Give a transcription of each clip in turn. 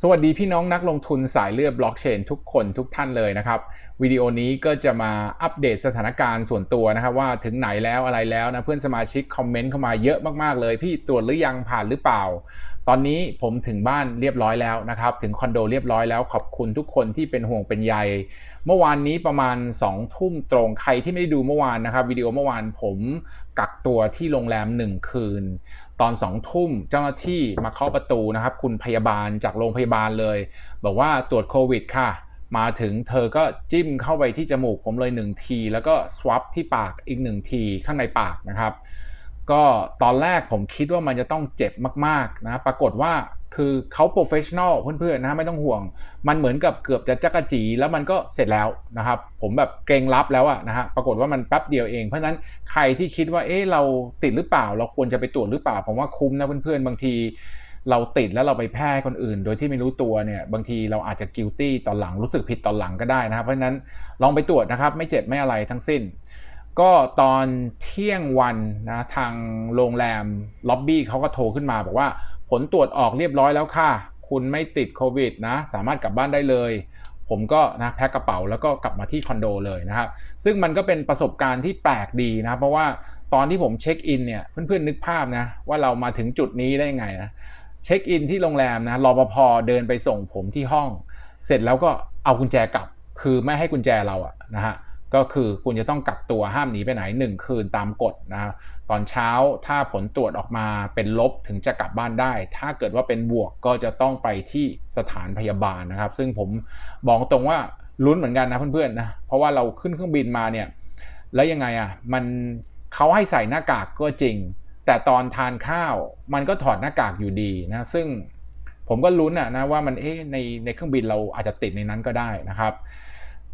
สวัสดีพี่น้องนักลงทุนสายเลือดบล็อกเชนทุกคนทุกท่านเลยนะครับ วิดีโอนี้ก็จะมาอัปเดตสถานการณ์ส่วนตัวนะครับ ว่าถึงไหนแล้วอะไรแล้วนะเพื่อนสมาชิกคอมเมนต์เข้ามาเยอะมากๆเลย พี่ตรวจหรือยังผ่านหรือเปล่า ตอนนี้ผมถึงบ้านเรียบร้อยแล้วนะครับ ถึงคอนโดเรียบร้อยแล้วขอบคุณทุกคนที่เป็นห่วงเป็นใย เมื่อวานนี้ประมาณ2ทุ่มตรงใครที่ไม่ได้ดูเมื่อวานนะครับวิดีโอเมื่อวานผมกักตัวที่โรงแรม 1 คืน ตอน2ทุ่มเจ้าหน้าที่มาเคาะประตูนะครับ คุณพยาบาลจากโรงพยาบาลเลย บอกว่าตรวจโควิดค่ะ มาถึงเธอก็จิ้มเข้าไปที่จมูกผมเลย 1 ที แล้วก็สวอปที่ปากอีก 1 ทีข้างในปากนะครับ ก็ตอนแรกผมคิดว่ามันจะต้องเจ็บมากๆนะปรากฏว่าคือเขาโปรเฟชชั่นอลเพื่อนๆนะไม่ต้องห่วง มันเหมือนกับเกือบจะจักรจีแล้วมันก็เสร็จแล้วนะครับ ผมแบบเกรงรับแล้วอะนะฮะปรากฏว่ามันแป๊บเดียวเอง เพราะฉะนั้นใครที่คิดว่าเอ๊ะเราติดหรือเปล่า เราควรจะไปตรวจหรือเปล่า ผมว่าคุ้มนะเพื่อนๆบางที เราติดแล้วเราไปแพร่คนอื่น โดยที่ไม่รู้ตัวเนี่ยบางทีเราอาจจะกิลตี้ตอนหลังรู้สึกผิดตอนหลังก็ได้นะครับ เพราะฉะนั้นลองไปตรวจนะครับไม่เจ็บไม่อะไรทั้งสิ้น ก็ตอนเที่ยงวันนะทางโรงแรมล็อบบี้เขาก็โทรขึ้นมาบอกว่าผลตรวจออกเรียบร้อยแล้วค่ะ คุณไม่ติดโควิดนะสามารถกลับบ้านได้เลยผมก็นะแพ็คกระเป๋าแล้วก็กลับมาที่คอนโดเลยนะครับ ซึ่งมันก็เป็นประสบการณ์ที่แปลกดีนะ เพราะว่าตอนที่ผมเช็คอินเนี่ยเพื่อนๆนึกภาพนะว่าเรามาถึงจุดนี้ได้ไงนะ เช็คอินที่โรงแรมนะรอปภเดินไปส่งผมที่ห้อง เสร็จแล้วก็เอากุญแจกลับ คือไม่ให้กุญแจเราอะนะฮะก็คือคุณจะต้องกักตัวห้ามหนีไปไหน 1 คืนตามกฎนะตอนเช้าถ้าผลตรวจออกมาเป็นลบถึงจะกลับบ้านได้ ถ้าเกิดว่าเป็นบวกก็จะต้องไปที่สถานพยาบาลนะครับ ซึ่งผมบอกตรงว่าลุ้นเหมือนกันนะเพื่อนๆนะเพราะว่าเราขึ้นเครื่องบินมาเนี่ยแล้วยังไงอะ่ะมันเขาให้ใส่หน้ากากก็จริง แต่ตอนทานข้าวมันก็ถอดหน้ากากอยู่ดีนะซึ่งผมก็ลุ้นอะนะว่ามันเอ๊ะในในเครื่องบินเราอาจจะติดในนั้นก็ได้นะครับ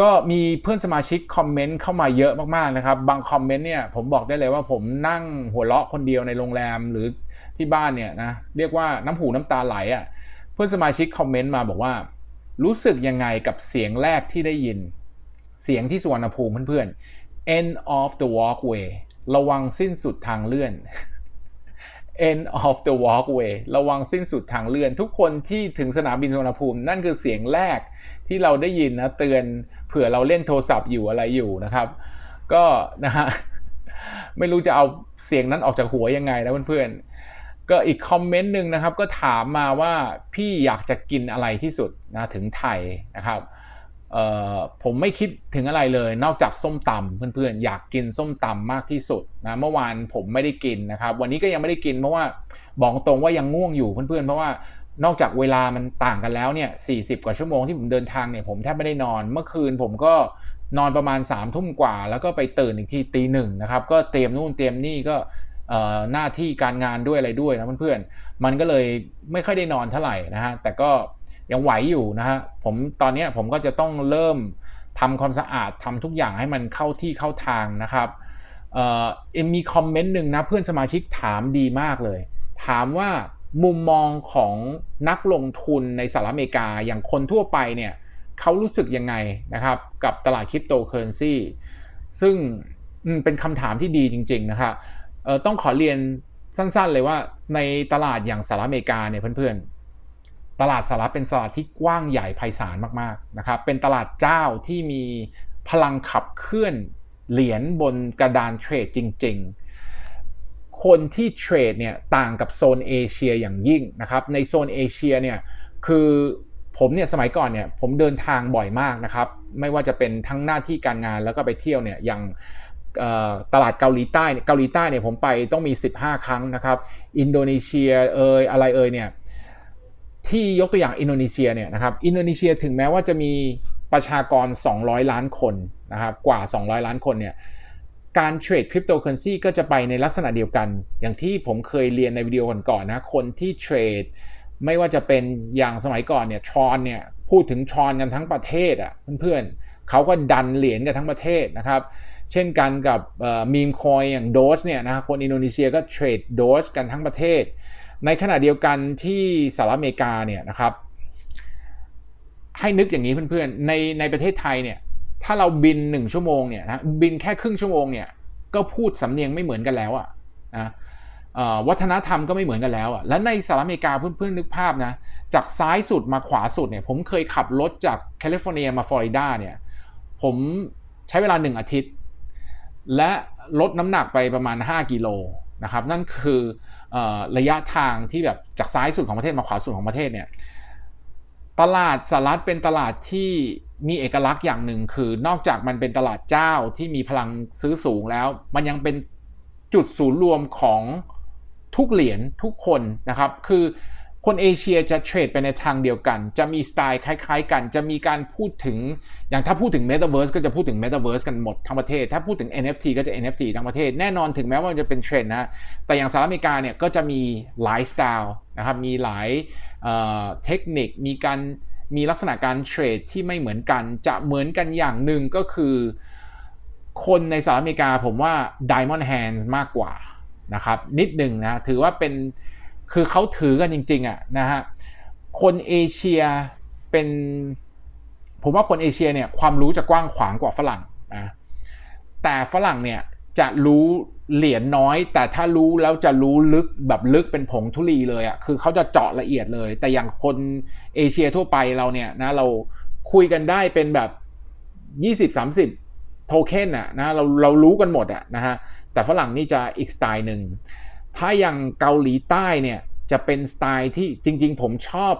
ก็มีเพื่อนสมาชิกคอมเมนต์เข้ามาเยอะมากๆนะครับ บางคอมเมนต์เนี่ยผมบอกได้เลยว่าผมนั่งหัวเราะคนเดียวในโรงแรมหรือที่บ้านเนี่ยนะเรียกว่าน้ำหูน้ำตาไหลอะ่ะเพื่อนสมาชิกคอมเมนต์มาบอกว่า รู้สึกยังไงกับเสียงแรกที่ได้ยิน เสียงที่สวนภูมิเพื่อนๆ end of the walkway ระวังสิ้นสุดทางเลื่อน end of the walkway ระวังสิ้นสุดทางเลื่อน ทุกคนที่ถึงสนามบินสุวรรณภูมิ นั่นคือเสียงแรกที่เราได้ยินนะ เตือนเผื่อเราเล่นโทรศัพท์อยู่อะไรอยู่นะครับ ก็นะฮะ ไม่รู้จะเอาเสียงนั้นออกจากหัวยังไงนะเพื่อนๆ ก็อีกคอมเมนต์หนึ่งนะครับ ก็ถามมาว่าพี่อยากจะกินอะไรที่สุดนะถึงไทยนะครับ ผมไม่คิดถึงอะไรเลย นอกจากส้มตำเพื่อนๆอยากกินส้มตำมากที่สุดนะเมื่อวานผมไม่ได้กินนะครับ วันนี้ก็ยังไม่ได้กินเพราะว่าบอกตรงว่ายังง่วงอยู่เพื่อนๆเพราะว่านอกจากเวลามันต่างกันแล้วเนี่ยสีกว่าชั่วโมงที่ผมเดินทางเนี่ยผมแทบไม่ได้นอน เมื่อคืนผมก็นอนประมาณ3ามทุ่มกว่า แล้วก็ไปตื่นอีกทีตีหนึ่งนะครับก็เตรียมนู่นเตรียมนี่ก็หน้าที่การงานด้วยอะไรด้วยนะเพื่อนๆมันก็เลยไม่ค่อยได้นอนเท่าไหร่นะฮะแต่ก็ ยังไหวอยู่นะฮะผมตอนนี้ผมก็จะต้องเริ่มทำความสะอาดทำทุกอย่างให้มันเข้าที่เข้าทางนะครับเอ่อมีคอมเมนต์หนึ่งนะเพื่อนสมาชิกถามดีมากเลย ถามว่ามุมมองของนักลงทุนในสหรัฐอเมริกาอย่างคนทั่วไปเนี่ยเขารู้สึกยังไงนะครับ กับตลาดคริปโตเคอเรนซีซึ่งเป็นคำถามที่ดีจริง ๆ นะครับต้องขอเรียนสั้นๆเลยว่าในตลาดอย่างสหรัฐอเมริกาเนี่ยเพื่อนๆ ตลาดสหรัฐเป็นตลาดที่กว้างใหญ่ไพศาลมากๆนะครับ เป็นตลาดเจ้าที่มีพลังขับเคลื่อนเหรียญบนกระดานเทรดจริง ๆ คนที่เทรดเนี่ยต่างกับโซนเอเชียอย่างยิ่งนะครับ ในโซนเอเชียเนี่ยคือผมเนี่ยสมัยก่อนเนี่ยผมเดินทางบ่อยมากนะครับ ไม่ว่าจะเป็นทั้งหน้าที่การงานแล้วก็ไปเที่ยวเนี่ยอย่างตลาดเกาหลีใต้เกาหลีใต้เนี่ยผมไปต้องมี 15 ครั้งนะครับ อินโดนีเซียเอยอะไรเอยเนี่ย ที่ยกตัวอย่างอินโดนีเซียเนี่ยนะครับอินโดนีเซียถึงแม้ว่าจะมีประชากร 200 ล้านคนนะครับกว่า 200 ล้านคนเนี่ยการเทรดคริปโตเคอเรนซีก็จะไปในลักษณะเดียวกัน อย่างที่ผมเคยเรียนในวิดีโอก่อนๆนะคนที่เทรดไม่ว่าจะเป็นอย่างสมัยก่อนเนี่ยทรอนเนี่ยพูดถึงทรอนกันทั้งประเทศอะ่ะเพื่อนๆเขาก็ดันเหรียญกันทั้งประเทศนะครับ เช่นกันกับมีมคอยอย่างโดสเนี่ยนะคนอินโดนีเซียก็เทรดโดสกันทั้งประเทศ ในขณะเดียวกันที่สหรัฐอเมริกาเนี่ยนะครับให้นึกอย่างนี้เพื่อนๆ ในในประเทศไทยเนี่ยถ้าเราบินหนึ่งชั่วโมงเนี่ยนะบินแค่ครึ่งชั่วโมงเนี่ยก็พูดสำเนียงไม่เหมือนกันแล้วอะนะวัฒนธรรมก็ไม่เหมือนกันแล้วอะและในสหรัฐอเมริกาเพื่อนๆนึกภาพนะจากซ้ายสุดมาขวาสุดเนี่ยผมเคยขับรถจากแคลิฟอร์เนียมาฟลอริดาเนี่ยผมใช้เวลาหนึ่งอาทิตย์ และลดน้ำหนักไปประมาณ 5 กิโล นะครับนั่นคืออระยะทางที่แบบจากซ้ายสุดของประเทศมาขวาสุดของประเทศเนี่ยตลาดสหรัฐเป็นตลาดที่มีเอกลักษณ์อย่างหนึ่งคือนอกจากมันเป็นตลาดเจ้าที่มีพลังซื้อสูงแล้ว มันยังเป็นจุดศูนย์รวมของทุกเหรียญทุกคนนะครับ คือ คนเอเชียจะเทรดไปในทางเดียวกัน จะมีสไตล์คล้ายๆ กัน จะมีการพูดถึง อย่างถ้าพูดถึง Metaverse ก็จะพูดถึง Metaverse กันหมดทั้งประเทศ ถ้าพูดถึง NFT ก็จะ NFT ทั้งประเทศ แน่นอนถึงแม้ว่ามันจะเป็นเทรนด์นะ แต่อย่างสหรัฐอเมริกาเนี่ยก็จะมีหลายสไตล์นะครับ มีหลายเทคนิค มีการ มีลักษณะการเทรดที่ไม่เหมือนกัน จะเหมือนกันอย่างหนึ่งก็คือ คนในสหรัฐอเมริกาผมว่า Diamond Hands มากกว่านะครับนิดหนึ่งนะ ถือว่าเป็น คือเขาถือกันจริงๆอะนะฮะคนเอเชียเป็นผมว่าคนเอเชียเนี่ยความรู้จะกว้างขวางกว่าฝรั่งนะแต่ฝรั่งเนี่ยจะรู้เหรียญน้อย แต่ถ้ารู้แล้วจะรู้ลึกแบบลึกเป็นผงทุลีเลยอะ่ะคือเขาจะเจาะละเอียดเลย แต่อย่างคนเอเชียทั่วไปเราเนี่ยนะเราคุยกันได้เป็นแบบ 20-30 โทเค็นอะนะเราเรารู้กันหมดอะนะฮะแต่ฝรั่งนี่จะอีกสไตล์หนึ่ง ถ้าอย่างเกาหลีใต้เนี่ยจะเป็นสไตล์ที่จริง ๆ ผมชอบ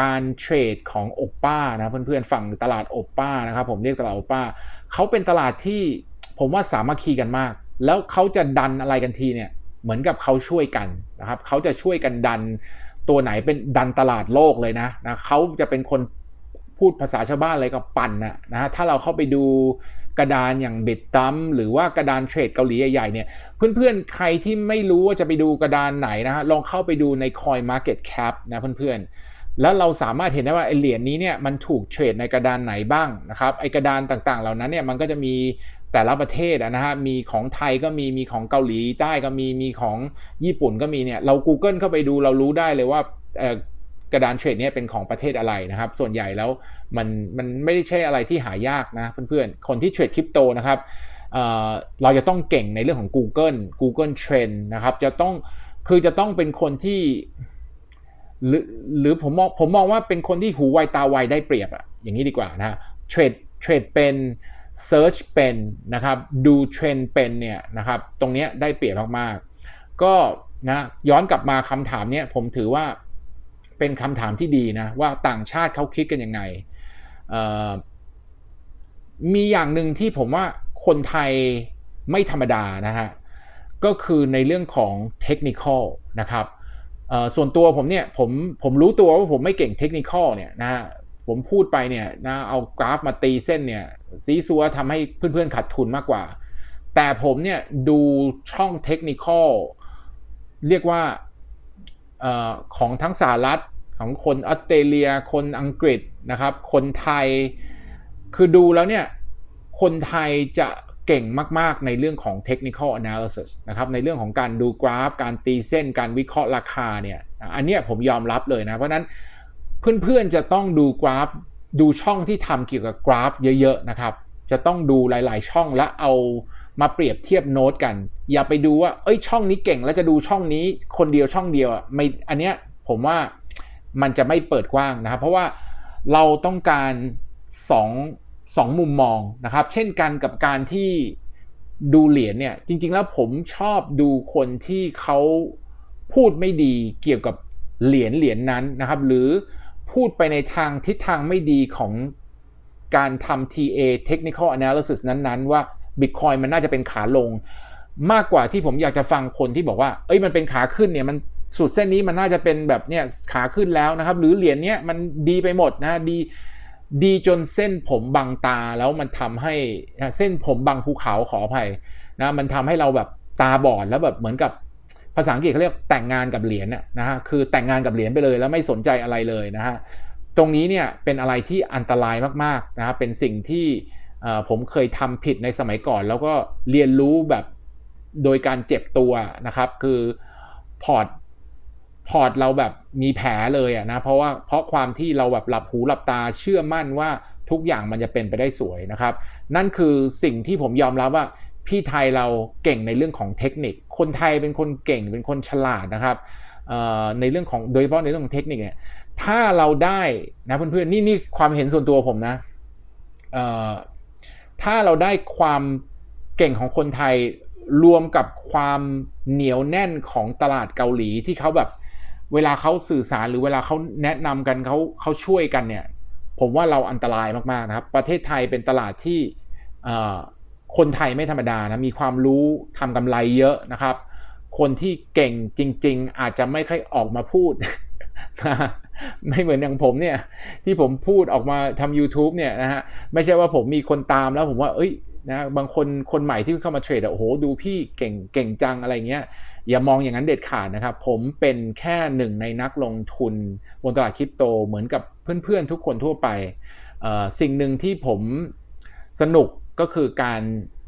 การเทรดของโอป้านะเพื่อนๆฝั่งตลาดโอป้านะครับผมเรียกตลาดโอป้าเขาเป็นตลาดที่ผมว่าสามัคคีกันมาก แล้วเขาจะดันอะไรกันทีเนี่ยเหมือนกับเขาช่วยกันนะครับเขาจะช่วยกันดันตัวไหนเป็นดันตลาดโลกเลยนะนะเขาจะเป็นคนพูดภาษาชาวบ้านอะไรก็ปั่นนะนะฮะถ้าเราเข้าไปดู กระดานอย่างเบ็ดตัมหรือว่ากระดานเทรดเกาหลีใหญ่ๆเนี่ยเพื่อนๆ ใครที่ไม่รู้ว่าจะไปดูกระดานไหนนะฮะลองเข้าไปดูใน Coin Market Cap นะเพื่อนๆแล้วเราสามารถเห็นได้ว่าไอเหรียญนี้เนี่ยมันถูกเทรดในกระดานไหนบ้างนะครับไอกระดานต่างๆ เหล่านั้นเนี่ยมันก็จะมีแต่ละประเทศนะฮะมีของไทยก็มีมีของเกาหลีใต้ก็มีมีของญี่ปุ่นก็มีเนี่ยเรา Google เข้าไปดูเรารู้ได้เลยว่า กระดานเทรดเนี่ยเป็นของประเทศอะไรนะครับ ส่วนใหญ่แล้วมันมันไม่ได้ใช่อะไรที่หายากนะเพื่อนๆ คนที่เทรดคริปโตนะครับเเราจะต้องเก่งในเรื่องของ Google Google Trend นะครับจะต้องคือจะต้องเป็นคนที่หรือหรือผมมองผมมองว่าเป็นคนที่หูไวตาไวได้เปรียบอะอย่างนี้ดีกว่านะเทรดเทรดเป็น Search เป็นนะครับดูเทรนเป็นเนี่ยนะครับตรงนี้ได้เปรียบมากๆ ก็นะย้อนกลับมาคำถามเนี้ยผมถือว่า เป็นคำถามที่ดีนะว่าต่างชาติเขาคิดกันยังไง มีอย่างหนึ่งที่ผมว่าคนไทยไม่ธรรมดานะฮะ ก็คือในเรื่องของเทคนิคอลนะครับส่วนตัวผมเนี่ยผมผมรู้ตัวว่าผมไม่เก่งเทคนิคอลเนี่ยนะฮะผมพูดไปเนี่ยนะเอากราฟมาตีเส้นเนี่ยซีซัวทำให้เพื่อนๆขาดทุนมากกว่า แต่ผมเนี่ยดูช่องเทคนิคอลเรียกว่า อของทั้งสหรัฐของคนออสเตรเลีย คนอังกฤษนะครับ คนไทยคือดูแล้วเนี่ย คนไทยจะเก่งมาก ๆ ในเรื่องของ technical analysis นะครับ ในเรื่องของการดูกราฟ การตีเส้น การวิเคราะห์ราคาเนี่ย อันนี้ผมยอมรับเลยนะ เพราะนั้นเพื่อน ๆ จะต้องดูกราฟ ดูช่องที่ทำเกี่ยวกับกราฟเยอะ ๆ นะครับ จะต้องดูหลาย ๆ ช่องและเอามาเปรียบเทียบโน้ตกัน อย่าไปดูว่า เอ้ยช่องนี้เก่งแล้วจะดูช่องนี้คนเดียวช่องเดียวอะไม่อันเนี้ยผมว่ามันจะไม่เปิดกว้างนะครับ เพราะว่าเราต้องการ2งมุมมองนะครับ เช่นกันกับการที่ดูเหรียญเนี่ย จริง ๆ แล้วผมชอบดูคนที่เขาพูดไม่ดีเกี่ยวกับเหรียญเหรียญนั้นนะครับ หรือพูดไปในทางทิศทางไม่ดีของ การทำ TA technical analysis นั้นๆ ว่า Bitcoin มันน่าจะเป็นขาลง มากกว่าที่ผมอยากจะฟังคนที่บอกว่า เอ้ยมันเป็นขาขึ้นเนี่ยมันสุดเส้นนี้มันน่าจะเป็นแบบเนี่ยขาขึ้นแล้วนะครับ หรือเหรียญเนี้ยมันดีไปหมดนะดีดีจนเส้นผมบังตาแล้วมันทำให้เส้นผมบังภูเขาขออภัยนะมันทำให้เราแบบตาบอดแล้วแบบเหมือนกับภาษาอังกฤษเขาเรียกแต่งงานกับเหรียญนะฮะคือแต่งงานกับเหรียญไปเลยแล้วไม่สนใจอะไรเลยนะฮะ ตรงนี้เนี่ยเป็นอะไรที่อันตรายมากๆนะครับเป็นสิ่งที่ผมเคยทำผิดในสมัยก่อน แล้วก็เรียนรู้แบบโดยการเจ็บตัวนะครับ คือพอร์ตพอร์ตเราแบบมีแผลเลยอะนะเพราะว่าเพราะความที่เราแบบหลับหูหลับตาเชื่อมั่นว่าทุกอย่างมันจะเป็นไปได้สวยนะครับ นั่นคือสิ่งที่ผมยอมรับว่าพี่ไทยเราเก่งในเรื่องของเทคนิค คนไทยเป็นคนเก่งเป็นคนฉลาดนะครับ ในเรื่องของโดยเฉพาะในเรื่องของเทคนิคเนี่ยถ้าเราได้นะเพื่อนๆนี่นี่ความเห็นส่วนตัวผมนะถ้าเราได้ความเก่งของคนไทยรวมกับความเหนียวแน่นของตลาดเกาหลีที่เขาแบบเวลาเขาสื่อสารหรือเวลาเขาแนะนำกันเขาเขาช่วยกันเนี่ยผมว่าเราอันตรายมากๆนะครับ ประเทศไทยเป็นตลาดที่คนไทยไม่ธรรมดานะมีความรู้ทำกำไรเยอะนะครับ คนที่เก่งจริง ๆ อาจจะไม่ค่อยออกมาพูด ไม่เหมือนอย่างผมเนี่ย ที่ผมพูดออกมาทำ YouTube เนี่ยนะฮะไม่ใช่ว่าผมมีคนตามแล้วผมว่า เอ้ยนะบางคนคนใหม่ที่เข้ามาเทรดโอ้โหดูพี่เก่งเก่งจังอะไรเงี้ยอย่ามองอย่างนั้นเด็ดขาดนะครับ ผมเป็นแค่หนึ่งในนักลงทุนบนตลาดคริปโตเหมือนกับเพื่อนๆ ทุกคนทั่วไป สิ่งหนึ่งที่ผมสนุกก็คือการ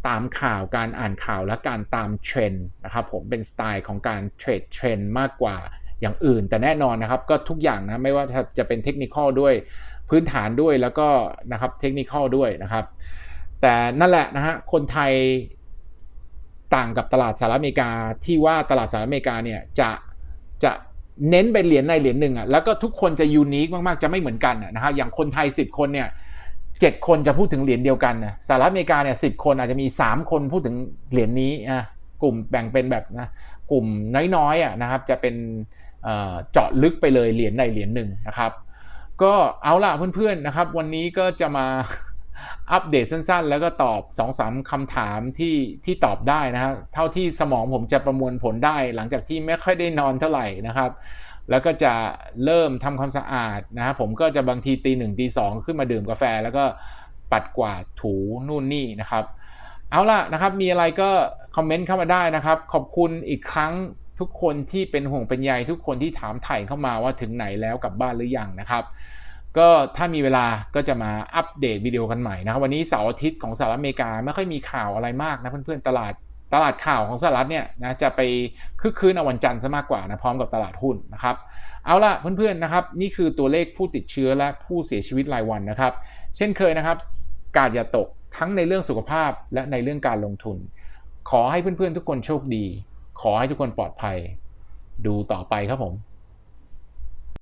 ตามข่าวการอ่านข่าวและการตามเทรนด์นะครับผมเป็นสไตล์ของการเทรดเทรนด์มากกว่าอย่างอื่น แต่แน่นอนนะครับก็ทุกอย่างนะไม่ว่าจะเป็นเทคนิคด้วยพื้นฐานด้วยแล้วก็นะครับเทคนิคด้วยนะครับ แต่นั่นแหละนะฮะคนไทยต่างกับตลาดสหรัฐอเมริกาที่ว่าตลาดสหรัฐอเมริกาเนี่ยจะจะเน้นไปเหรียญในเหรียญหนึ่งอะแล้วก็ทุกคนจะยูนิคมากๆจะไม่เหมือนกันนะฮะอย่างคนไทย 10 คนเนี่ย เจ็ดคนจะพูดถึงเหรียญเดียวกันนะสหรัฐอเมริกาเนี่ยสิคนอาจจะมี 3 คนพูดถึงเหรียญนี้อะกลุ่มแบ่งเป็นแบบนะกลุ่มน้อยๆอะนะครับจะเป็นเจาะลึกไปเลยเหรียญใดเหรียญหนึ่งนะครับ ก็เอาล่ะเพื่อนๆนะครับ วันนี้ก็จะมาอัปเดตสั้นๆ แล้วก็ตอบ2อสาคำถามที่ที่ตอบได้นะครับเท่าที่สมองผมจะประมวลผลได้หลังจากที่ไม่ค่อยได้นอนเท่าไหร่นะครับ แล้วก็จะเริ่มทำความสะอาดนะครับผมก็จะบางทีตีหนึ่งตีสองขึ้นมาดื่มกาแฟ แล้วก็ปัดกวาดถูนู่นนี่นะครับ เอาล่ะนะครับ มีอะไรก็คอมเมนต์เข้ามาได้นะครับ ขอบคุณอีกครั้งทุกคนที่เป็นห่วงเป็นใยทุกคนที่ถามไถ่เข้ามาว่าถึงไหนแล้วกลับบ้านหรือยังนะครับ ก็ถ้ามีเวลาก็จะมาอัปเดตวิดีโอกันใหม่นะครับ วันนี้เสาร์อาทิตย์ของสหรัฐอเมริกาไม่ค่อยมีข่าวอะไรมากนะเพื่อนๆตลาด ตลาดข่าวของสหรัฐเนี่ยนะจะไปคึกคืนเอาวันจันทร์ซะมากกว่านะพร้อมกับตลาดหุ้นนะครับเอาล่ะเพื่อนๆนะครับนี่คือตัวเลขผู้ติดเชื้อและผู้เสียชีวิตรายวันนะครับ เช่นเคยนะครับ การอย่าตกทั้งในเรื่องสุขภาพและในเรื่องการลงทุน ขอให้เพื่อนๆทุกคนโชคดี ขอให้ทุกคนปลอดภัย ดูต่อไปครับผม